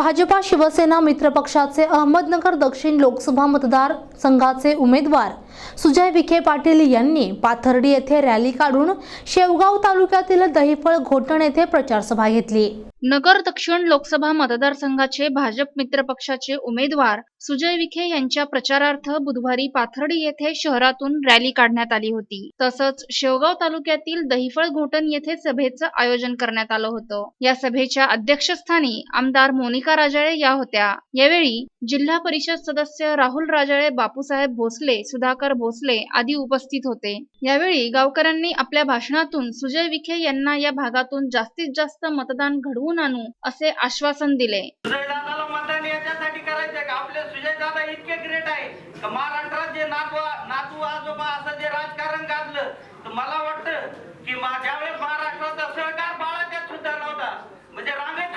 भाजपा शिवसेना मित्रपक्षाचे अहमदनगर दक्षिण लोकसभा मतदार संघाचे उमेदवार सुजय विखे पाटील यांनी पाथर्डी येथे रॅली काढून शेवगाव तालुक्यातील दहिफळ घोटण येथे प्रचारसभा घेतली. नगर दक्षिण लोकसभा मतदारसंघाचे भाजप मित्र पक्षाचे उमेदवार सुजय विखे यांच्या प्रचारार्थ बुधवारी पाथर्डी येथे शहरातून रॅली काढण्यात आली होती. तसंच शेवगाव तालुक्यातील दहिफळ घोटण येथे सभेचं आयोजन करण्यात आलं होतं. या सभेच्या अध्यक्षस्थानी आमदार मोनिका राजाळे या होत्या. यावेळी जिल्हा परिषद सदस्य राहुल राजाळे बापूसाहेब भोसले सुधाकर भोसले आदी उपस्थित होते. यावेळी गावकऱ्यांनी आपल्या भाषणातून सुजय विखे यांना या भागातून जास्तीत जास्त मतदान घडवून आणू असे आश्वासन दिले. मतदान याच्यासाठी करायचं का? आपले सुजयदादा इतके ग्रेट आहे. महाराष्ट्रात जे नातू नातू आजोबा असं जे राजकारण गाजलं तर मला वाटतं की ज्यावेळेस महाराष्ट्राचा सहकार बाळाच्यात सुद्धा नव्हता म्हणजे रांगेत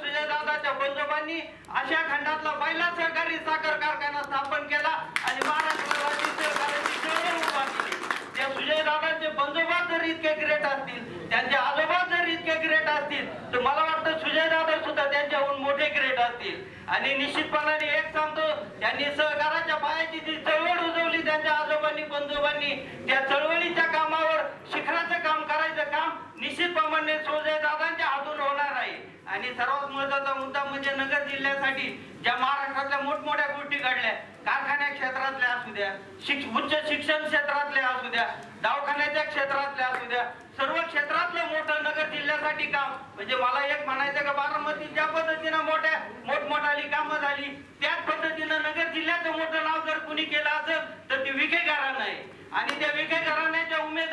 सुजयदादाच्या पंजोबांनी आशिया खंडातला पहिला सहकारी साखर कारखाना स्थापन केला आणि महाराष्ट्राची राज्य सहकाराची चळवळ उभा केली. त्या सुजयदादांचे पंजोबा जर इतके ग्रेट असतील त्यांचे आजोबा जर इतके ग्रेट असतील तर मला वाटतं सुजयदादा सुद्धा त्यांच्याहून मोठे ग्रेट असतील. आणि निश्चितपणाने एक सांगतो त्यांनी सहकाराच्या पायाची जी चळवळ उजवली त्यांच्या आजोबांनी पंजोबांनी त्या चळवळीच्या कामावर शिखराचं काम करण्याचं काम निश्चितप्रमाणे सुजयदादांच्या हातून होणार आहे. आणि सर्वात महत्त्वाचा मुद्दा म्हणजे नगर जिल्ह्यासाठी ज्या महाराष्ट्रातल्या मोठमोठ्या गोष्टी घडल्या कारखान्या क्षेत्रातल्या असू द्या शिक्ष उच्च शिक्षण क्षेत्रातल्या असू द्या दवाखान्याच्या क्षेत्रातल्या असू द्या सर्व क्षेत्रातलं मोठं नगर जिल्ह्यासाठी काम. म्हणजे मला एक म्हणायचं का बारामती ज्या पद्धतीनं मोठ्या मोठमोठाली कामं झाली त्याच पद्धतीनं नगर जिल्ह्याचं मोठं नाव जर कुणी केलं असेल तर ती विखे घराणं आहे. आणि त्या विखे घराण्याच्या उमेद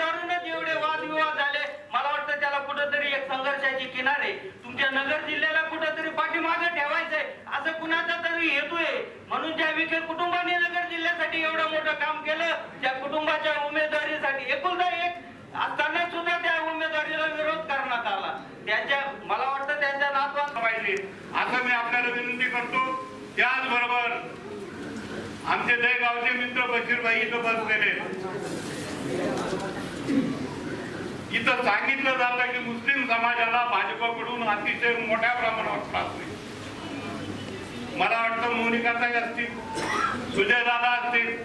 एवढे वादविवाद झाले मला वाटतं त्याला कुठंतरी एक संघर्षाची किनार. तुमच्या नगर जिल्ह्याला कुठंतरी पाठीमागे ठेवायचंय. असं कुणाचा तरी हेतू आहे. म्हणून त्या विखे कुटुंबाने नगर जिल्ह्यासाठी एवढं मोठं काम केलं त्या कुटुंबाच्या उमेदवारीसाठी एकुलता एक असताना सुद्धा त्या उमेदवारीला विरोध करण्यात आला. त्यांच्या मला वाटतं त्यांच्या नातवान पाहिजे असं मी आपल्याला विनंती करतो त्याचबरोबर आमचे दहेगावचे मित्र बशीरभाई इथं बसलेले इथं सांगितलं जातं की मुस्लिम समाजाला भाजपकडून अतिशय मोठ्या प्रमाणावर त्रास होईल. मला वाटतं मोनिकाताई असतील सुजयदादा असतील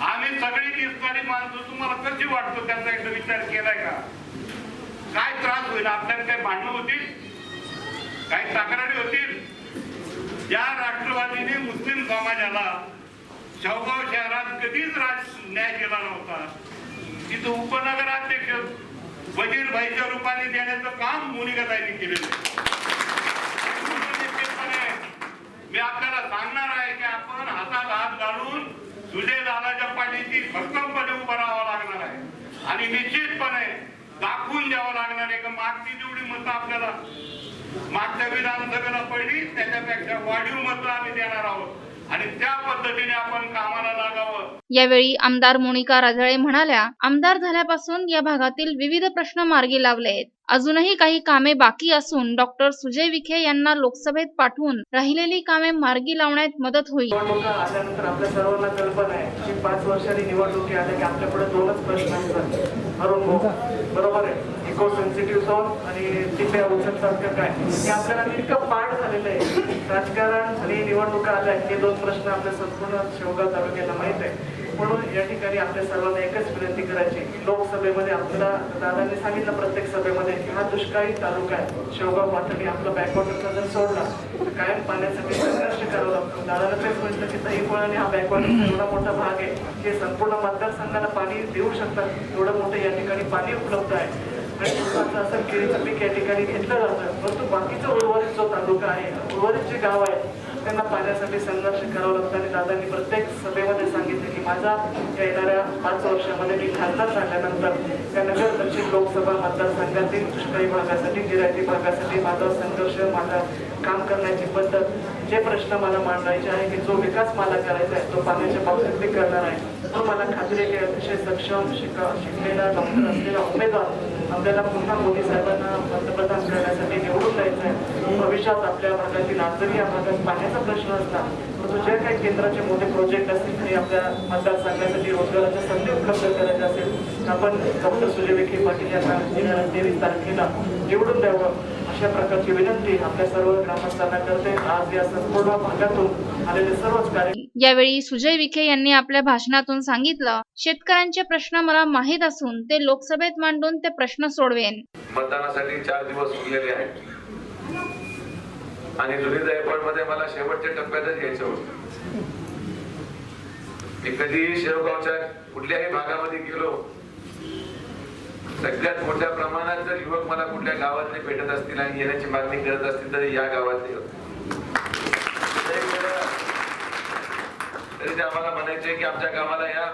आम्ही सगळी दिसणारी माणसं तुम्हाला कशी वाटतो त्याचा एकदा विचार केलाय का? काय त्रास होईल? आपल्याला काही भांडणं होतील? काही तक्रारी होतील? ज्या राष्ट्रवादीने मुस्लिम समाजाला शेवगाव शहरात कधीच राज न्याय केला नव्हता. तिथं उपनगराध्यक्ष वजीर भाईच्या रूपाने देण्याचं काम मोनिकाताईंनी केलेलं आहे. मी आपल्याला सांगणार आहे की आपण हातात हात घालून सुजय दादाच्या पाठीची भक्कमपणे उभं राहावं लागणार आहे. आणि निश्चितपणे दाखवून द्यावं लागणार आहे का मागची जेवढी मतं आपल्याला मागच्या विधानसभेला पडली त्याच्यापेक्षा वाढीव मतं आम्ही देणार आहोत. आणि त्या पद्धतीने आपण कामाला लागावं. यावेळी आमदार मोनिका राजाळे म्हणाल्या आमदार झाल्यापासून या भागातील विविध प्रश्न मार्गी लावले आहेत. अजूनही काही कामे बाकी असून डॉक्टर सुजय विखे यांना लोकसभेत पाठवून राहिलेली कामे मार्गी लावण्यात मदत होईल. निवडणुका आल्यानंतर आपल्या सर्वांना कल्पना आहे की पाच वर्षांनी निवडणुकी आल्या की आपल्या पुढे दोनच प्रश्न असतात. बरोबर आहे? इको सेन्सिटिव्ह झोन आणि दिव्या सारखं काय? हे आपल्याला इतकं पाठ झालेलं आहे. राजकारण आणि निवडणुका आल्या हे दोन प्रश्न आपल्या संपूर्ण शेवगाव तालुक्याला माहीत आहे. म्हणून या ठिकाणी आपल्या सर्वांना एकच विनंती करायची की लोकसभेमध्ये आपल्याला दादांनी सांगितलं प्रत्येक सभेमध्ये की हा दुष्काळी तालुका आहे. शेवगाव पातळी आपला बॅकवॉटरचा जर सोडला. तर कायम पाण्यासाठी संघर्ष करावा लागतो. दादाला तेच म्हटलं की दहीपोळाने हा बॅकवॉटरचा एवढा मोठा भाग आहे की संपूर्ण मतदारसंघाला पाणी देऊ शकतात. एवढं मोठं या ठिकाणी पाणी उपलब्ध आहे. आणि असं केळीचं पीक या ठिकाणी घेतलं जातं परंतु बाकीचा उर्वरित जो तालुका आहे उर्वरित जे गाव आहे त्यांना पाण्यासाठी संघर्ष करावा लागतो आणि दादांनी प्रत्येक सभेमध्ये सांगितले की माझा या येणाऱ्या पाच वर्षामध्ये मी खासदार झाल्यानंतर त्या नगर दक्षिण लोकसभा मतदारसंघातील दुष्काळी भागासाठी गिरायती भागासाठी माझा संघर्ष माझा काम करण्याची पद्धत जे प्रश्न मला मांडायचे आहे की जो विकास मला करायचा आहे तो पाण्याच्या बाबतीत मी करणार आहे. मला खात्री अतिशय सक्षम शिका शिकलेला डॉक्टर असलेला उमेदवार आपल्याला पुन्हा मोदी साहेबांना पंतप्रधान करण्यासाठी निवडून द्यायचं आहे. भविष्यात आपल्या भागातील आजही या भागात पाण्याचा प्रश्न असला तो जे काही केंद्राचे मोठे प्रोजेक्ट असतील आणि आपल्या मतदारसंघासाठी रोजगाराच्या संधी उपलब्ध करायच्या असेल आपण डॉक्टर सुजय विखे पाटील यांना तेवीस तारखेला निवडून द्यावं. अशा प्रकारची विनंती आपल्या सर्व ग्रामस्थांना करते. आज या संपूर्ण भागातून आलेले सर्वच कार्य यावेळी सुजय विखे यांनी आपल्या भाषणातून सांगितलं शेतकऱ्यांचे प्रश्न मला माहीत असून ते लोकसभेत मांडून ते प्रश्न सोडवेन. मतदानासाठी चार दिवस उरलेले आहेत. आणि जुनी मध्ये मला शेवटच्या टप्प्यातच यायचं होतं. मी कधी शेवगावच्या कुठल्याही भागामध्ये गेलो सगळ्यात मोठ्या प्रमाणात जर युवक मला कुठल्या गावातले भेटत असतील आणि येण्याची मागणी करत असतील तर या गावातले तरी ते आम्हाला म्हणायचे की आमच्या गावाला या.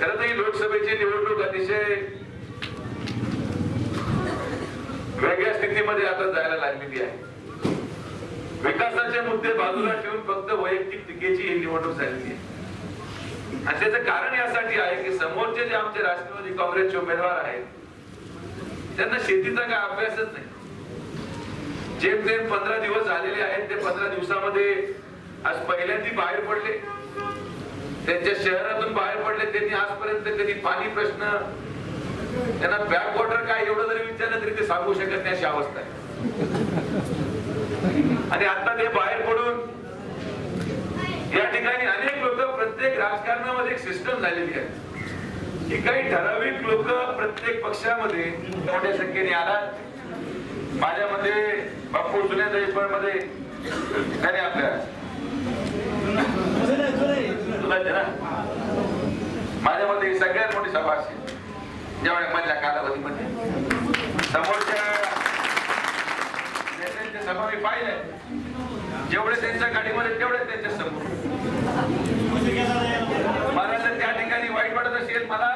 खरं तर ही लोकसभेची निवडणूक अतिशय वेगळ्या स्थितीमध्ये आता जायला लागलेली आहे. विकासाचे मुद्दे बाजूला ठेवून फक्त वैयक्तिक टीकेची ही निवडणूक झालेली आहे. आणि त्याचं कारण यासाठी आहे की समोरचे जे आमचे राष्ट्रवादी काँग्रेसचे उमेदवार आहेत त्यांना शेतीचा काय अभ्यासच नाही. जेमतेम पंधरा दिवस झालेले आहेत ते पंधरा दिवसामध्ये आज पहिल्यांदा बाहेर पडले. त्यांच्या शहरातून बाहेर पडले त्यांनी आजपर्यंत कधी पाणी प्रश्न त्यांना बॅक वॉटर काय एवढं जरी विचारलं तरी ते सांगू शकत नाही अशी अवस्था आहे. आणि आता ते बाहेर पडून या ठिकाणी अनेक लोक प्रत्येक राजकारणामध्ये एक सिस्टम झालेली आहे. की काही ठराविक लोक प्रत्येक पक्षामध्ये मोठ्या संख्येने आलात. मते बापू जुन्या मध्ये आणि आपल्या. तुला मते ही सगळ्यात मोठी सभा असेल. जेवढ्या मधल्या कालावधीमध्ये समोरच्या सभा मी पाहिल्या जेवढे त्यांच्या गाडीमध्ये तेवढे त्यांच्यासमोर. मला जर त्या ठिकाणी वाईट वाटत असेल मला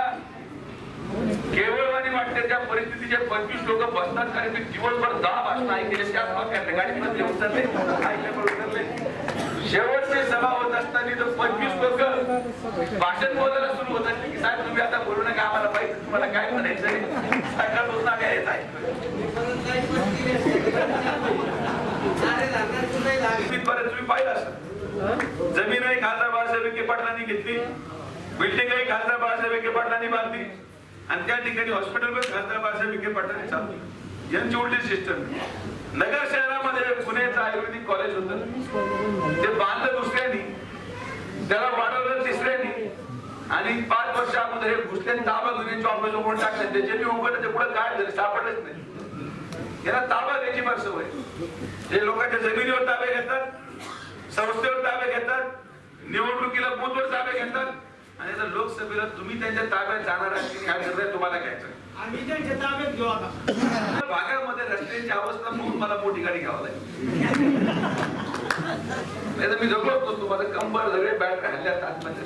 केवळ आणि वाटते त्या परिस्थितीचे पंचवीस लोक बसतात कारण मी दिवसभर दहा भाषण ऐकले त्याच वाक्यात गाडीमध्ये ऐकल्यावर उतरले शेवटची सभा होत असताना जर पंचवीस लोक भाषण बोलायला सुरू होत असते की साहेब तुम्ही आता बोलू नका आम्हाला पाहिजे तुम्हाला काय म्हणायचंय सकाळपासून आम्ही हेच ऐकतोय इथपर्यंत तुम्ही पाहिलं असं जमीनही खासदार बाळासाहेब विखे पाटलांनी घेतली. बिल्डिंगही खासदार बाळासाहेब विखे पाटलांनी बांधली. आणि त्या ठिकाणी हॉस्पिटल पण खासदार बाळासाहेब विखे पाटलांनी चालली यांची उलटी सिस्टम नगर शहरामध्ये पुण्याचं आयुर्वेदिक कॉलेज होत. ते बांधलं दुसऱ्यांनी. त्याला वाढवलं तिसऱ्यांनी. आणि पाच वर्ष अगोदर हे घुसल्याने ताबा घेऊन यांच्या ऑफिस उघडून टाकलं? त्याचे मी उघडलं ते पुढे काय झालं? सापडलंच नाही. याला ताबा घ्यायची फार सवय. ते लोकांच्या जमिनीवर ताबे घेतात. संस्थेवर ताबे घेतात निवडणुकीला बूथवर ताबे घेतात. आणि आता लोकसभेला तुम्ही त्यांच्या ताब्यात जाणार काय निर्णय तुम्हाला घ्यायचा आम्ही त्यांच्या ताब्यात घेऊ आता. भागामध्ये रस्त्यांची अवस्था पाहून मला मोठी गाडी घ्यावं लागेल. नाही तर मी जगलो होतो तुम्हाला कंबर सगळे बॅट हल्ल्यात आतमध्ये.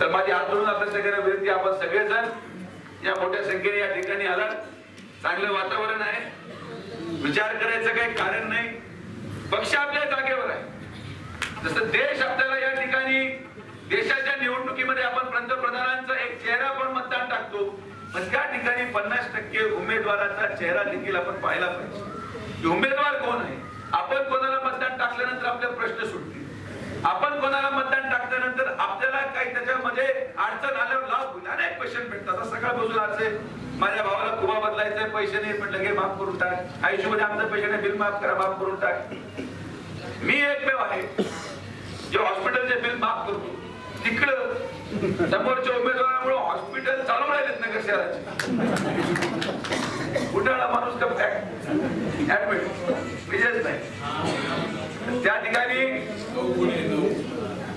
तर माझी धरून आपल्या सगळ्यांना विनंती आपण सगळेजण या मोठ्या संख्येने या ठिकाणी आलात. चांगलं वातावरण आहे. विचार करायचं काही कारण नाही. पक्ष आपल्या जागेवर आहे. जसं देश आपल्याला या ठिकाणी देशाच्या निवडणुकीमध्ये आपण पंतप्रधानांचा एक चेहरा पण मतदान टाकतो पण त्या ठिकाणी पन्नास टक्के उमेदवाराचा चेहरा देखील आपण पाहायला पाहिजे. की उमेदवार कोण आहे? आपण कोणाला मतदान टाकल्यानंतर आपले प्रश्न सुटतील. आपण कोणाला मतदान टाकल्यानंतर आपल्याला काही त्याच्यामध्ये अडचण आल्यावर लाभ होईल. अनेक पेशंट भेटतात. सगळ्या बाजूला असेल. माझ्या भावाला खुबा बदलायचं पैसे नाही म्हटलं घे माफ करून टाक. आयुष्यमध्ये आमचं पैसे नाही बिल माफ करा माफ करून टाक. मी एकमेव आहे. जे हॉस्पिटलचे बिल माफ करतो. तिकडं समोरच्या उमेदवारामुळे हॉस्पिटल चालू राहिलेत नगर शहराचे कुठला माणूस काय ऍडमिट विजयच नाही. त्या ठिकाणी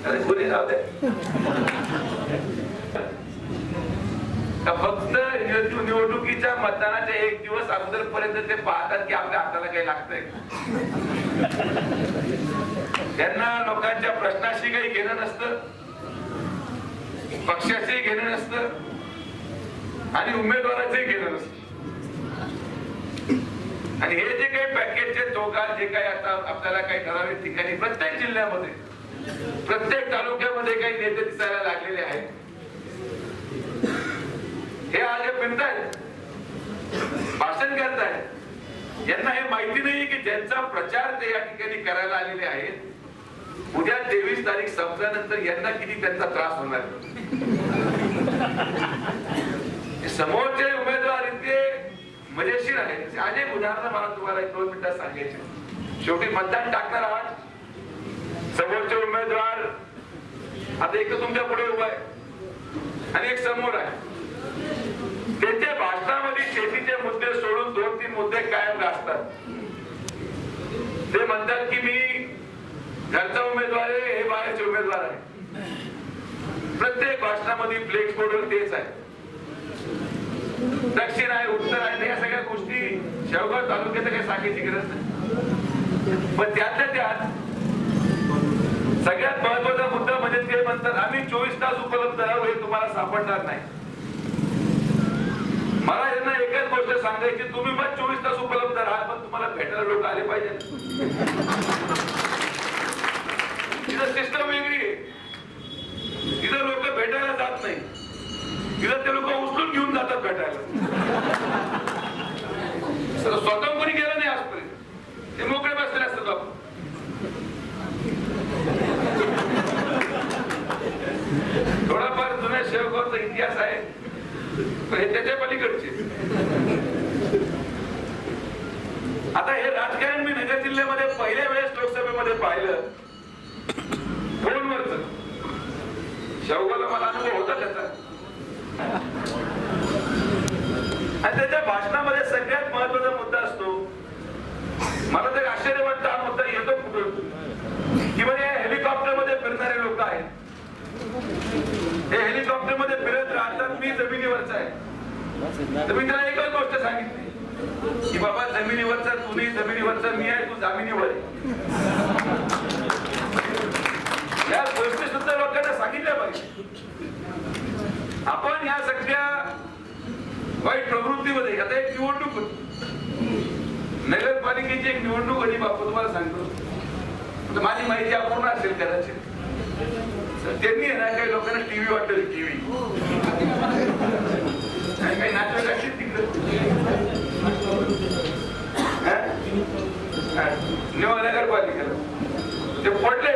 अरे गुन्हे राहते फक्त निवडणुकीच्या मतदानाच्या एक दिवस अगोदर पर्यंत ते पाहतात की आपल्या हाताला काही लागतंय. त्यांना लोकांच्या प्रश्नाशी काही घेणं नसतं. पक्षाशी घेणं नसतं. आणि उमेदवाराचे घेणं नसतं. आणि हे जे काही पॅकेजचे चौकात जे काही आता आपल्याला काही ठराविक ठिकाणी प्रत्येक जिल्ह्यामध्ये प्रत्येक तालुक्यामध्ये काही नेते दिसायला लागलेले आहेत. हे आज हे फिरतायत. भाषण करतायत. यांना हे माहिती नाही की ज्यांचा प्रचार ते या ठिकाणी करायला आलेले आहेत. उद्या तेवीस तारीख संपल्यानंतर यांना किती त्यांचा त्रास होणार? समोरचे उमेदवार इतके मजेशीर आहे अनेक उदाहरणं मला तुम्हाला एक दोन मिनिटात सांगायचे शेवटी मतदान टाकणार आहात. समोरचे उमेदवार आता एक तुमच्यापुढे उभा आहे आणि एक समोर आहे. त्याचे भाषणामध्ये शेतीचे मुद्दे सोडून दोन तीन मुद्दे कायम असतात ते म्हणतात की मी घरचा उमेदवार आहे हे बाहेरचे उमेदवार आहे. प्रत्येक भाषणामध्ये फ्लेक्स बोर्डवर तेच आहे. दक्षिण आहे उत्तर आहे या सगळ्या गोष्टी शेवगाव तालुक्यात काही सांगायची गरज नाही. पण त्यातल्या त्यात सगळ्यात महत्त्वाचा मुद्दा म्हणजे ते म्हणतात आम्ही चोवीस तास उपलब्ध राहू हे तुम्हाला सापडणार नाही. मला यांना एकच गोष्ट सांगायची तुम्ही पण चोवीस तास उपलब्ध राहा पण तुम्हाला भेटायला लोक आले पाहिजे तिथं सिस्टम वेगळी आहे तिथं लोक भेटायला जात नाही तिथं ते लोक उचलून घेऊन जातात भेटायला सर, स्वतः कोणी गेलं नाही आजपर्यंत ते मोकळे बसले असतात बापू थोडाफार जुन्या शेवगावचा इतिहास आहे पण हे त्याच्या पलीकडचे आता हे राजकारण मी नगर जिल्ह्यामध्ये पहिल्या वेळेस लोकसभेमध्ये पाहिलं फोनवरच होता त्याचा आणि त्याच्या भाषणामध्ये सगळ्यात महत्त्वाचा मुद्दा असतो मला तर आश्चर्य वाटतं हा मुद्दा येतो कुठून? की म्हणजे हेलिकॉप्टरमध्ये फिरणारे लोक आहेत. हे हेलिकॉप्टरमध्ये फिरत राहतात मी जमिनीवरचा आहे. तर मी त्याला एकच गोष्ट सांगितली की बाबा जमिनीवरचा तू नाही जमिनीवरचा मी आहे तू जमिनीवर आहे. या गोष्टी सुद्धा लोकांना आपण या सगळ्या वाईट प्रवृत्तीमध्ये आता एक निवडणूक होती. नगरपालिकेची एक निवडणूक होती बापू तुम्हाला सांगतो. तर माझी माहिती अपूर्ण असेल कदाचित. त्यांनी आहे ना काही लोकांना टीव्ही वाटत टीव्ही काही नातेवाईक असतील तिकडे. नगरपालिकेला. ते पडले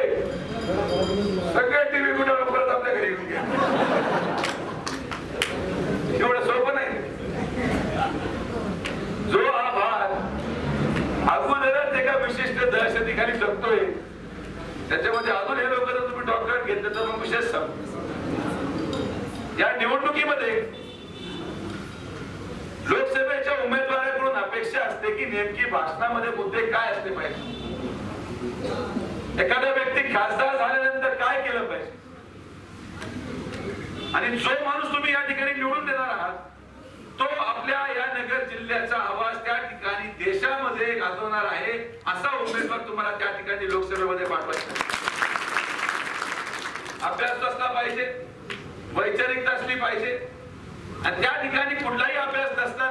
सगळे टीव्ही कुठे लवकरच आपल्या घरी येऊन घ्या एवढं सोपं नाही. जो हा भाग अगोदरच एका विशिष्ट दहशतीखाली जगतोय त्याच्यामध्ये अजून हे लोक जर तुम्ही डॉक्टर घेतले तर मग विशेष सांग या निवडणुकीमध्ये लोकसभेच्या उमेदवाराकडून अपेक्षा असते की नेमकी भाषणामध्ये मुद्दे काय असले पाहिजे? एखादा व्यक्ती खासदार झाल्यानंतर काय केलं पाहिजे? आणि जो माणूस तुम्ही या ठिकाणी निवडून देणार आहात तो आपल्या या नगर जिल्ह्याचा आवाज त्या ठिकाणी देशामध्ये गाजवणार आहे असा उमेदवार तुम्हाला त्या ठिकाणी लोकसभेमध्ये पाठवायचा अभ्यास असला पाहिजे वैचारिकता असली पाहिजे आणि त्या ठिकाणी कुठलाही अभ्यास नसताना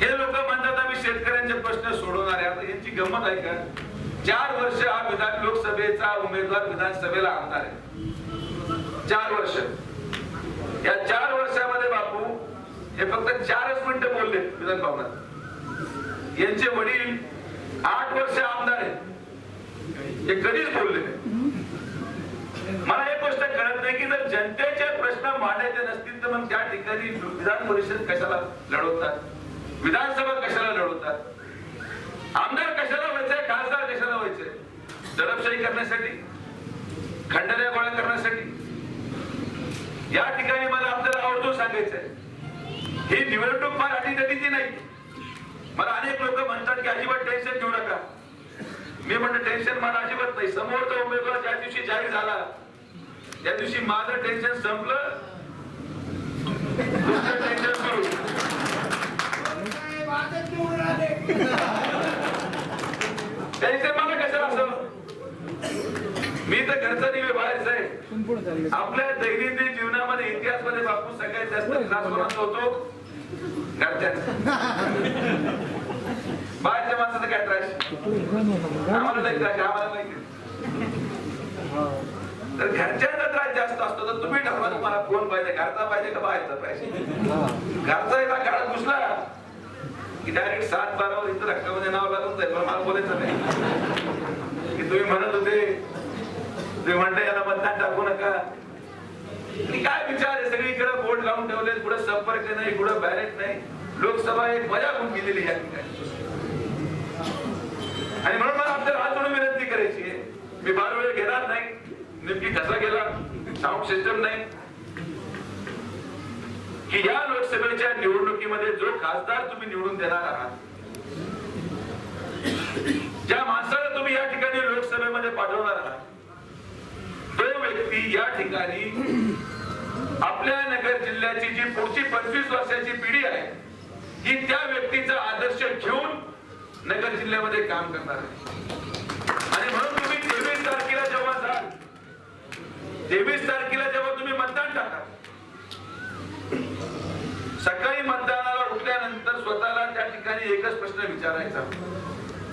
हे लोक म्हणतात आम्ही शेतकऱ्यांचे प्रश्न सोडवणार आहे. यांची गंमत आहे का? चार वर्ष हा विधान लोकसभेचा उमेदवार विधानसभेला आणणार आहे. चार वर्ष. या चार वर्षामध्ये बापू हे फक्त चारच मिनिटं बोलले विधान भवनात. यांचे वडील आठ वर्ष आमदार आहेत. हे कधीच बोलले मला एक गोष्ट कळत नाही की जर जनतेचे प्रश्न मांडायचे नसतील तर मग त्या ठिकाणी विधान परिषद कशाला लढवतात? विधानसभा कशाला लढवतात? आमदार कशाला व्हायचंय? खासदार कशाला व्हायचंय? दडपशाही करण्यासाठी? खंडल्या गोळा करण्यासाठी? या ठिकाणी मला आपल्याला आवर्जून सांगायचंय. ही निवडणूक फार अटीतटीची नाही. मला अनेक लोक म्हणतात की अजिबात टेन्शन घेऊ नका. मी म्हणतो टेन्शन मला अजिबात नाही. समोरचा उमेदवार ज्या दिवशी जाहीर झाला त्या दिवशी माझं टेन्शन संपलं टेन्शन सुरू. टेन्शन मला कशाला असावं मी तर घरचा दिवे बाहेरच आहे. आपल्या दैनंदिन जीवनामध्ये इतिहासमध्ये बापू सगळ्यात जास्त त्रास कोणाचा होतो? बाहेरच्या माणसाचा काय त्रास? आम्हाला नाही त्रास आम्हाला तर घरच्यांचा त्रास जास्त असतो तर तुम्ही ठरवा तुम्हाला कोण पाहिजे घरचा पाहिजे का बाहेरचा पाहिजे? घरचा एकदा घरात घुसला की डायरेक्ट सात बारावर इथं रक्तामध्ये नाव लागून जाईल पण मला बोलायचं नाही. की तुम्ही म्हणत होते तुम्ही म्हणता याला मतदान टाकू नका. आणि काय विचार आहे? सगळीकडे बोर्ड लावून ठेवले कुठं संपर्क नाही कुठं बॅलेट नाही. लोकसभा एक मजा होऊन गेलेली या ठिकाणी आणि म्हणून मला आपल्याला हात जोडून विनंती करायची आहे. मी फार वेळ घेणार नाही. नेमकी कसा गेला साऊंड सिस्टम नाही. की या लोकसभेच्या निवडणुकीमध्ये जो खासदार तुम्ही निवडून देणार आहात ज्या माणसाला तुम्ही या ठिकाणी लोकसभेमध्ये पाठवणार आहात व्यक्ती या ठिकाणी आपल्या नगर जिल्ह्याची जी पुढची पंचवीस वर्षाची पिढी आहे ही त्या व्यक्तीचा आदर्श घेऊन नगर जिल्ह्यामध्ये काम करणार आहे. आणि म्हणून तुम्ही तेवीस तारखेला जेव्हा जाल तेवीस तारखेला जेव्हा तुम्ही मतदान टाका सकाळी मतदानाला उठल्यानंतर स्वतःला त्या ठिकाणी एकच प्रश्न विचारायचा.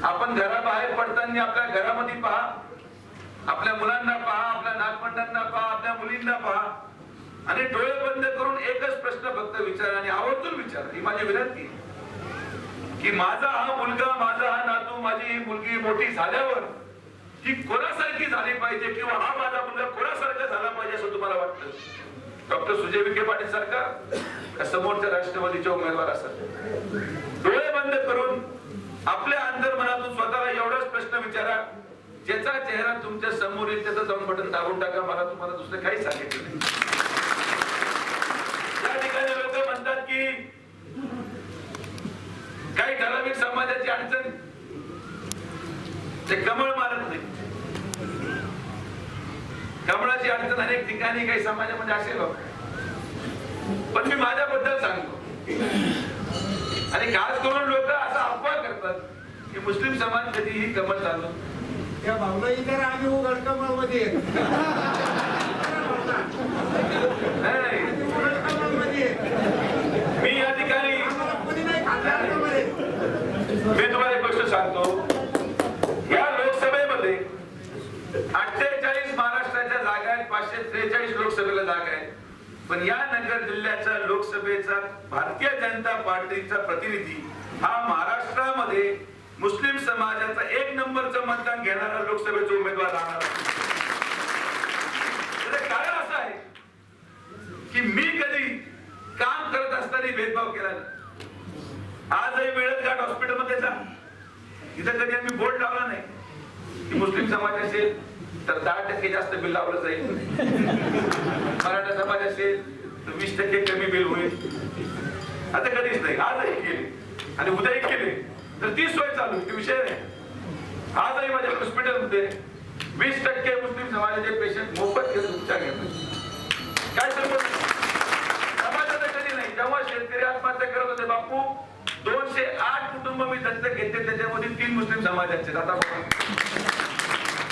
आपण घराबाहेर पडताना आपल्या घरामध्ये पहा आपल्या मुलांना पहा आपल्या नातवंडांना पहा आपल्या मुलींना पहा. आणि डोळे बंद करून एकच प्रश्न फक्त विचारा आणि आवर्जून विचारा. ही माझी विनंती कि की माझा हा मुलगा माझा हा नातू माझी ही मुलगी मोठी झाल्यावर ती कोणासारखी झाली पाहिजे किंवा हा माझा मुलगा कोणासारखा झाला पाहिजे असं तुम्हाला वाटतं? डॉक्टर सुजय विखे पाटील सरकार का समोरच्या राष्ट्रवादीच्या उमेदवार असतात डोळे बंद करून आपल्या अंतर्मनातून स्वतःला एवढाच प्रश्न विचारा. ज्याचा चेहरा तुमच्यासमोर येईल त्याचा जाऊन बटन दाबून टाका. मला तुम्हाला दुसरं काही सांगितलं नाही. त्या ठिकाणी लोक म्हणतात की काही ठराविक समाजाची अडचण ते कमळ मारत नाही. कमळाची अडचण अनेक ठिकाणी काही समाजामध्ये असेल पण मी माझ्याबद्दल सांगतो. आणि खास करून लोक असा अफवा करतात की मुस्लिम समाज कधीही कमळ चालू त्या भावना इतर आम्ही उघड कमळमध्ये नाही उघड कमळमध्ये मी या ठिकाणी कोणी नाही मी तुम्हाला एक गोष्ट सांगतो. या लोकसभेमध्ये अठ्ठेचाळीस महाराष्ट्राच्या जागा आहेत पाचशे त्रेचाळीस लोकसभेला जागा आहेत. पण या नगर जिल्ह्याच्या लोकसभेचा भारतीय जनता पार्टीचा प्रतिनिधी हा महाराष्ट्रामध्ये मुस्लिम समाजाचा एक नंबरचं मतदान घेणारा लोकसभेचा उमेदवार राहणार कारण असं आहे की मी कधी काम करत असताना भेदभाव केला आजही मिळत घाट हॉस्पिटलमध्ये जा. इथं कधी आम्ही बोर्ड लावला नाही. की मुस्लिम समाज असेल तर दहा टक्के जास्त बिल लावलं जाईल. मराठा समाज असेल तर वीस टक्के कमी बिल होईल. आता कधीच नाही. आजही केले. आणि उद्याही केले. तर ती सोय चालू आहे, ती विषय नाही. आजही माझ्या हॉस्पिटलमध्ये वीस टक्के मुस्लिम समाजाचे पेशंट मोफत घेऊन उपचार घेतात काय संबंध समाजाचं कधी नाही. जेव्हा शेतकरी आत्महत्या करत होते बापू दोनशे आठ कुटुंब मी दत्तक घेतले. त्याच्यामध्ये तीन मुस्लिम समाजाचे आता बघा.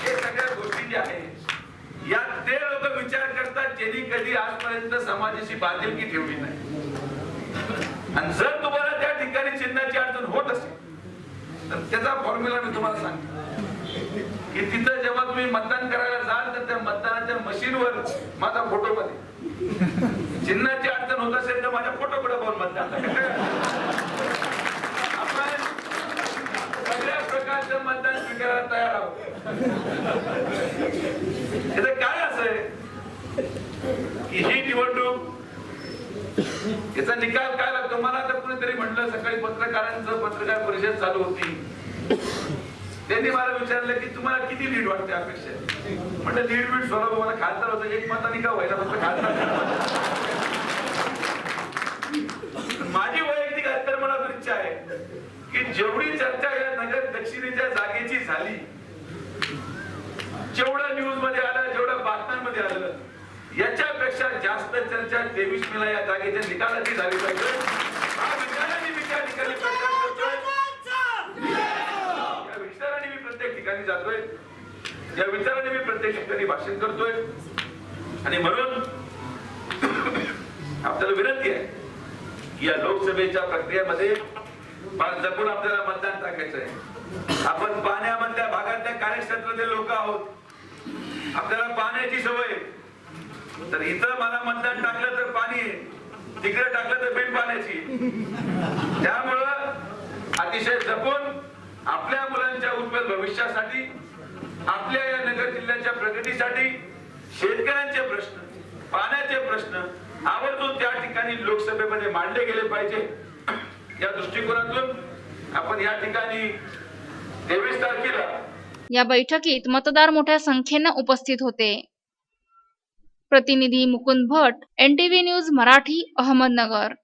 हे सगळ्या गोष्टी ज्या आहेत या ते लोक विचार करतात ज्यांनी कधी आजपर्यंत समाजाची बांधिलकी ठेवली नाही. आणि जर तुम्हाला त्या ठिकाणी चिन्हाची अडचण होत असेल तर त्याचा फॉर्म्युला मी तुम्हाला सांगतो. की तिथं जेव्हा तुम्ही मतदान करायला जाल तर त्या मतदानाच्या मशीनवर माझा फोटो मध्ये. चिन्हाची अडचण होत असेल तर माझ्या फोटो कडे पाहून मतदान सगळ्या प्रकारचं मतदान स्वीकारायला तयार आहोत. त्याचं काय असं की ही निवडणूक याचा निकाल काय कोणीतरी म्हटलं सकाळी पत्रकारांचं पत्रकार परिषद चालू होती. त्यांनी मला विचारलं की तुम्हाला किती लीड वाटते अपेक्षा? म्हटलं लीड बीड सोडा मला खासदार होतं एक मताने का व्हायला फक्त खासदार माझी वैयक्तिक अंतर्मनातून इच्छा आहे की जेवढी चर्चा या नगर दक्षिणेच्या जागेची झाली जेवढा न्यूजमध्ये आलं जेवढं बातम्यांमध्ये आलं याच्यापेक्षा जास्त चर्चा तेवीस मेला या जागेच्या निकालाची झाली पाहिजे. ठिकाणी प्रचार करतोय या विचाराने मी प्रत्येक ठिकाणी जातोय. या विचाराने मी प्रत्येक ठिकाणी भाषण करतोय. आणि म्हणून आपल्याला विनंती आहे की या लोकसभेच्या प्रक्रियेमध्ये फार जपून आपल्याला मतदान टाकायचं आहे. आपण पाण्यामधल्या भागातल्या कार्यक्षेत्रातील लोक आहोत. आपल्याला पाण्याची सवय. तर इथं मला मतदान टाकलं तर पाणी आहे. तिकडे टाकलं तर बिन पाण्याची. त्यामुळं अतिशय जपून आपल्या मुलांच्या उज्ज्वल भविष्यासाठी आपल्या या नगर जिल्ह्याच्या प्रगतीसाठी शेतकऱ्यांचे प्रश्न पाण्याचे प्रश्न आवर्जून त्या ठिकाणी लोकसभेमध्ये मांडले गेले पाहिजे. या दृष्टिकोनातून आपण या ठिकाणी तेवीस तारखेला या बैठकीत मतदार मोठ्या संख्येनं उपस्थित होते. प्रतिनिधी मुकुंद भट एनटीव्ही न्यूज मराठी अहमदनगर.